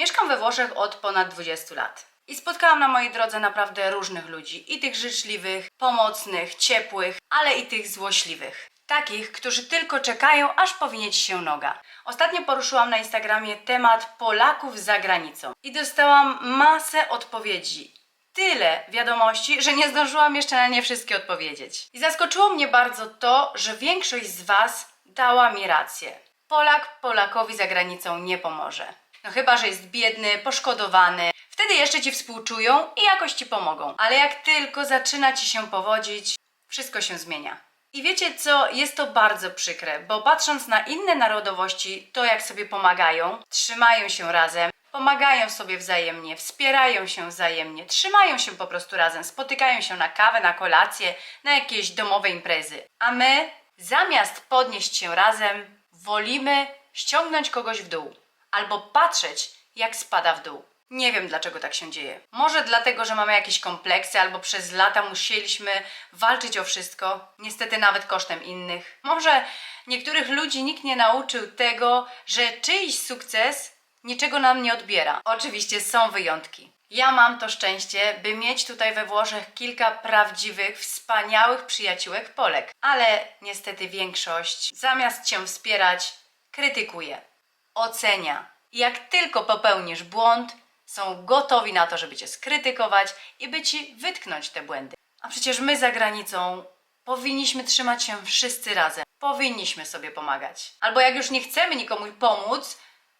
Mieszkam we Włoszech od ponad 20 lat. I spotkałam na mojej drodze naprawdę różnych ludzi. I tych życzliwych, pomocnych, ciepłych, ale i tych złośliwych. Takich, którzy tylko czekają, aż powinie ci się noga. Ostatnio poruszyłam na Instagramie temat Polaków za granicą. I dostałam masę odpowiedzi. Tyle wiadomości, że nie zdążyłam jeszcze na nie wszystkie odpowiedzieć. I zaskoczyło mnie bardzo to, że większość z Was dała mi rację. Polak Polakowi za granicą nie pomoże. No chyba, że jest biedny, poszkodowany. Wtedy jeszcze ci współczują i jakoś ci pomogą. Ale jak tylko zaczyna ci się powodzić, wszystko się zmienia. I wiecie co? Jest to bardzo przykre, bo patrząc na inne narodowości, to jak sobie pomagają, trzymają się razem, pomagają sobie wzajemnie, wspierają się wzajemnie, trzymają się po prostu razem, spotykają się na kawę, na kolację, na jakieś domowe imprezy. A my, zamiast podnieść się razem, wolimy ściągnąć kogoś w dół albo patrzeć, jak spada w dół. Nie wiem, dlaczego tak się dzieje. Może dlatego, że mamy jakieś kompleksy, albo przez lata musieliśmy walczyć o wszystko, niestety nawet kosztem innych. Może niektórych ludzi nikt nie nauczył tego, że czyjś sukces niczego nam nie odbiera. Oczywiście są wyjątki. Ja mam to szczęście, by mieć tutaj we Włoszech kilka prawdziwych, wspaniałych przyjaciółek Polek. Ale niestety większość, zamiast cię wspierać, krytykuje ocenia. I jak tylko popełnisz błąd, są gotowi na to, żeby cię skrytykować i by ci wytknąć te błędy. A przecież my za granicą powinniśmy trzymać się wszyscy razem. Powinniśmy sobie pomagać. Albo jak już nie chcemy nikomu pomóc,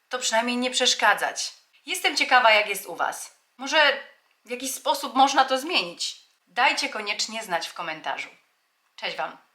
to przynajmniej nie przeszkadzać. Jestem ciekawa, jak jest u Was. Może w jakiś sposób można to zmienić? Dajcie koniecznie znać w komentarzu. Cześć Wam!